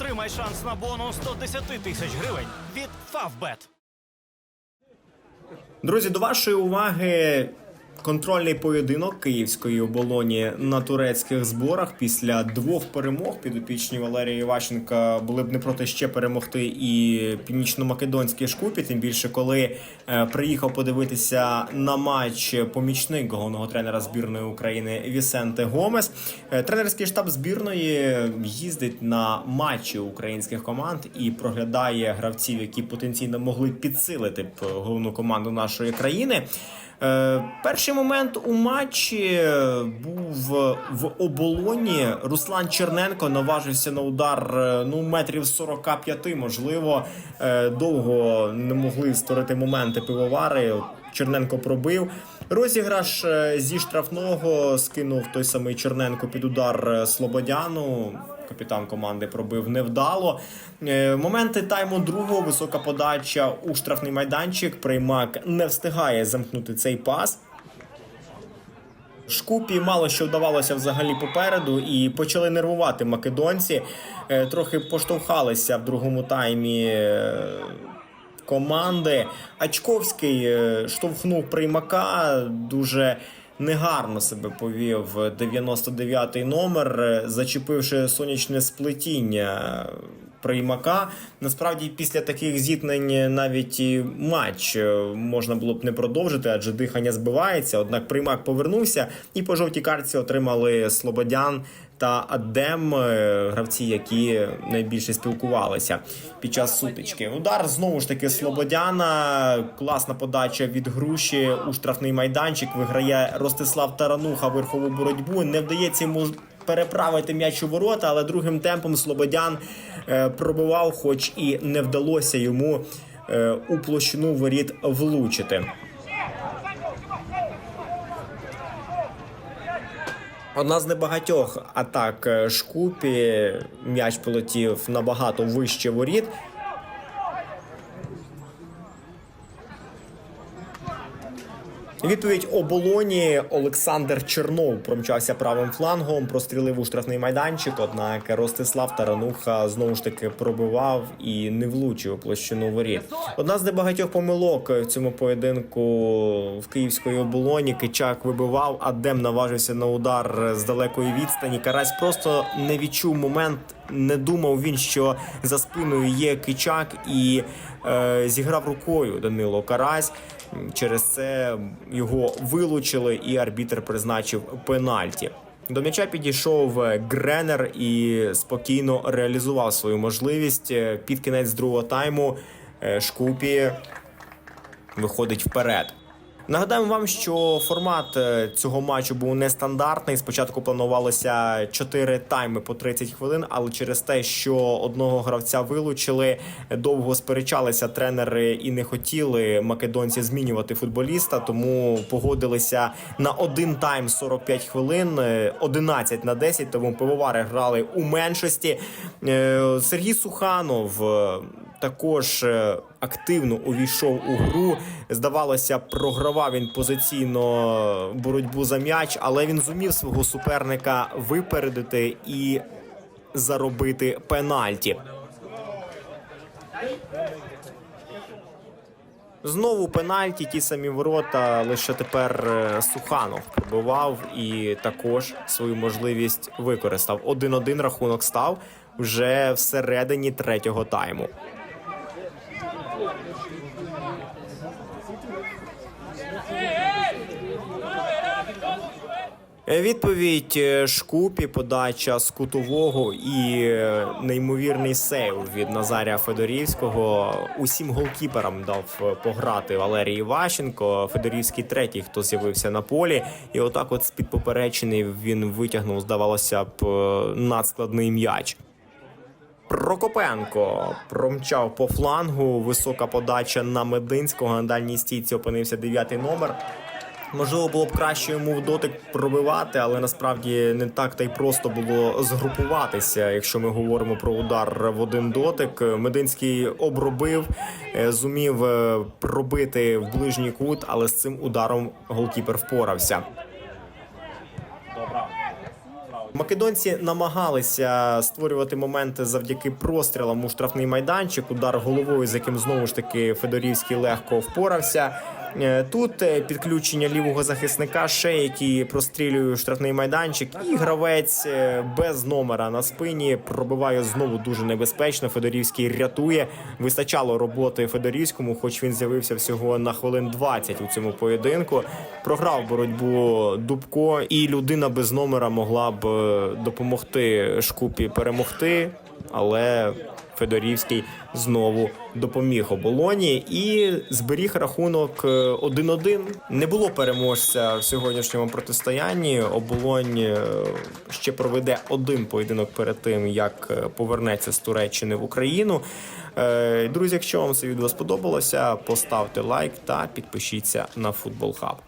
Отримай шанс на бонус 110 тисяч гривень від Favbet. Друзі, до вашої уваги контрольний поєдинок київської оболоні на турецьких зборах після двох перемог підопічні Валерія Іващенка були б не проти ще перемогти і північно-македонські шкупі. Тим більше, коли е, приїхав подивитися на матч помічник головного тренера збірної України Вісенте Гомес. Е, Тренерський штаб збірної їздить на матчі українських команд і проглядає гравців, які потенційно могли підсилити головну команду нашої країни. Е, Перший момент у матчі був в оболоні. Руслан Черненко наважився на удар е, ну метрів 45, можливо. Е, Довго не могли створити моменти пивовари. Черненко пробив. Розіграш е, зі штрафного скинув той самий Черненко під удар е, Слободяну. Капітан команди пробив невдало. Е, Моменти тайму другого висока подача у штрафний майданчик. Приймак не встигає замкнути цей пас. Шкупі мало що вдавалося взагалі попереду, і почали нервувати македонці. Трохи поштовхалися в другому таймі команди. Ачковський е, штовхнув приймака дуже. Негарно себе повів 99-й номер, е, зачепивши сонячне сплетіння приймака. Насправді, після таких зіткнень навіть і матч е, можна було б не продовжити, адже дихання збивається. Однак приймак повернувся, і по жовтій картці отримали Слободян та Адем, е, гравці, які найбільше спілкувалися під час сутички. Удар знову ж таки Слободяна. Класна подача від груші у штрафний майданчик. Виграє Ростислав Тарануха верхову боротьбу. Не вдається йому переправити м'яч у ворота, але другим темпом Слободян е, пробивав, хоч і не вдалося йому е, у площину воріт влучити. Одна з небагатьох атак е, Шкупі. М'яч полетів набагато вище воріт. Відповідь оболоні Олександр Чернов промчався правим флангом, прострілив у штрафний майданчик. Однак Ростислав Тарануха знову ж таки пробивав і не влучив площину воріт. Одна з небагатьох помилок в цьому поєдинку в київської оболоні. Кичак вибивав, а Дем наважився на удар з далекої відстані. Карась просто не відчув момент. Не думав він, що за спиною є кичак, і е, зіграв рукою Данило Карась. Через це його вилучили, і арбітр призначив пенальті. До м'яча підійшов Гренер і спокійно реалізував свою можливість. Е, Під кінець другого тайму е, Шкупі виходить вперед. Нагадаємо вам, що формат е, цього матчу був нестандартний. Спочатку планувалося 4 тайми по 30 хвилин, але через те, що одного гравця вилучили, довго сперечалися тренери і не хотіли македонці змінювати футболіста, тому погодилися на один тайм 45 хвилин, е, 11 на 10, тому пивовари грали у меншості. Е, Сергій Суханов. Також е, активно увійшов у гру. Здавалося, програвав він позиційно боротьбу за м'яч, але він зумів свого суперника випередити і заробити пенальті. Знову пенальті, ті самі ворота, лише тепер е, Суханов пробивав і також свою можливість використав. 1-1 рахунок став вже всередині третього тайму. Е, Відповідь е, Шкупі, подача з кутового і е, неймовірний сейв від Назарія Федорівського. Усім голкіперам дав пограти Валерій Іващенко. Федорівський третій, хто з'явився на полі, і отак, от з під поперечини він витягнув, здавалося б, надскладний м'яч. Прокопенко промчав по флангу. Висока подача на Мединського. На дальній стійці опинився дев'ятий номер. Можливо, було б краще йому в дотик пробивати, але насправді не так та й просто було згрупуватися. Якщо ми говоримо про удар в один дотик, Мединський обробив, е, зумів е, пробити в ближній кут, але з цим ударом голкіпер впорався. Македонці намагалися створювати моменти завдяки прострілам у штрафний майданчик. Удар головою, з яким знову ж таки Федорівський легко впорався. Е, Тут е, підключення лівого захисника, ще який прострілює штрафний майданчик, і гравець е, без номера на спині пробиває знову дуже небезпечно. Федорівський рятує. Вистачало роботи Федорівському, хоч він з'явився всього на хвилин 20 у цьому поєдинку. Програв боротьбу Дубко, і людина без номера могла б допомогти Шкупі перемогти, але Федорівський знову допоміг оболоні і зберіг рахунок е, 1-1. Не було переможця в сьогоднішньому протистоянні. Оболонь е, ще проведе один поєдинок перед тим, як е, повернеться з Туреччини в Україну. Е, Друзі, якщо вам це відео сподобалося, поставте лайк та підпишіться на Футбол Хаб.